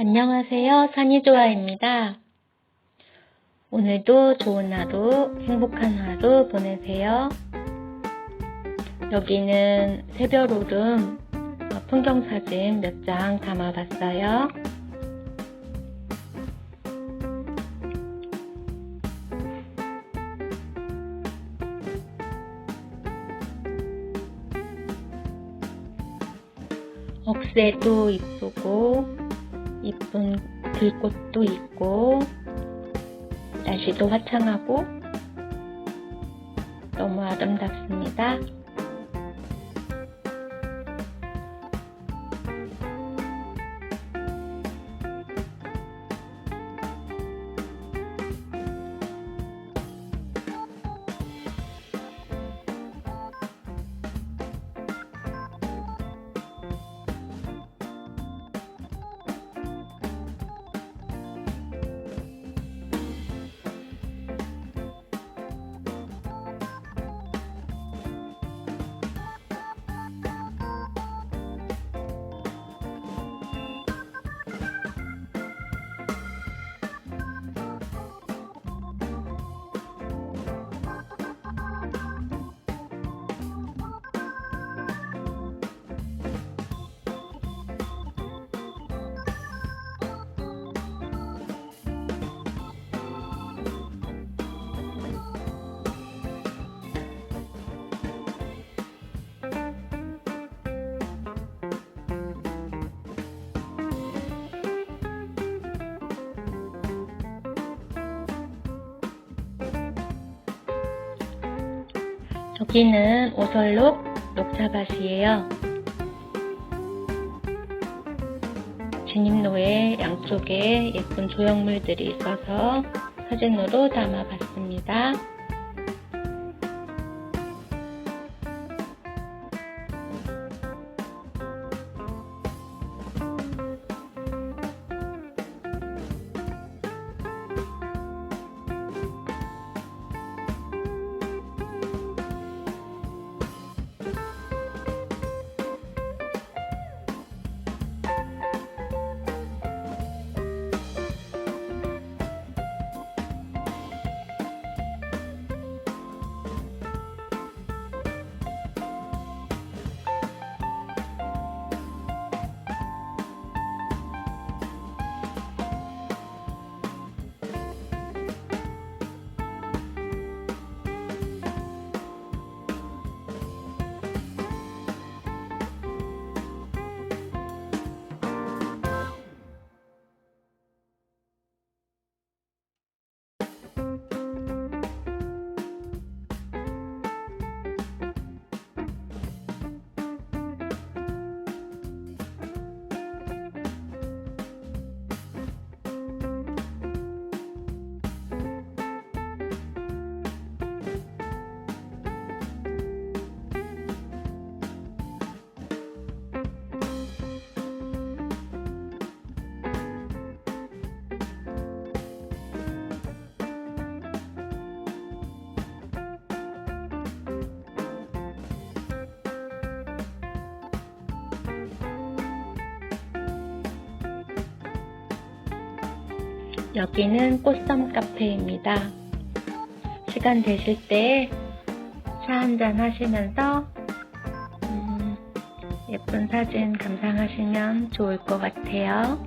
안녕하세요. 산이조아입니다. 오늘도 좋은 하루, 행복한 하루 보내세요. 여기는 새별오름 어, 풍경 사진 몇 장 담아봤어요. 억새도 이쁘고 이쁜 들꽃도 있고 날씨도 화창하고 너무 아름답습니다. 여기는 오설록 녹차밭이에요. 진입로에 양쪽에 예쁜 조형물들이 있어서 사진으로 담아봤습니다. 여기는 꽃섬 카페입니다. 시간 되실 때 차 한잔 하시면서 음, 예쁜 사진 감상하시면 좋을 것 같아요.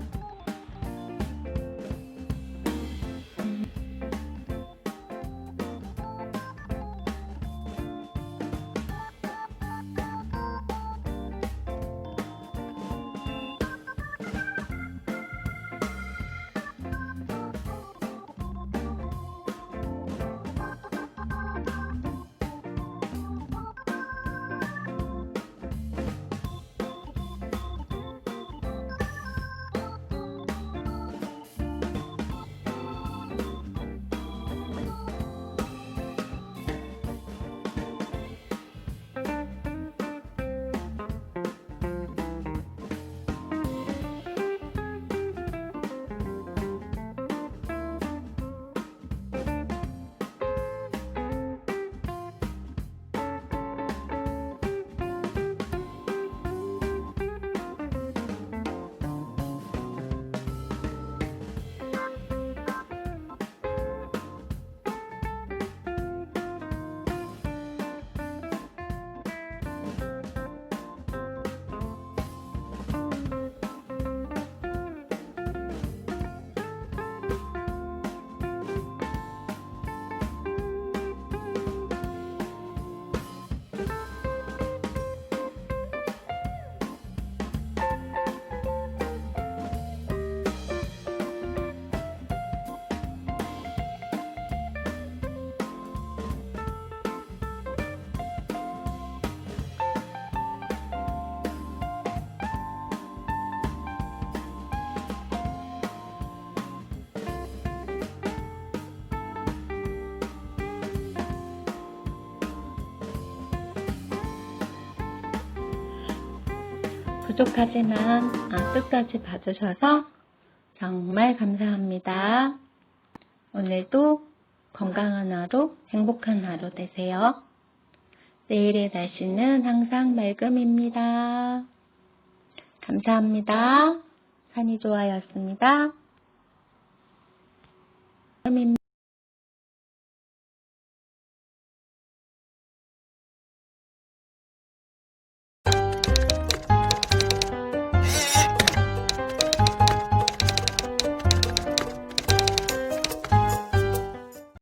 부족하지만 아, 끝까지 봐주셔서 정말 감사합니다. 오늘도 건강한 하루, 행복한 하루 되세요. 내일의 날씨는 항상 맑음입니다. 감사합니다. 산이 좋아였습니다.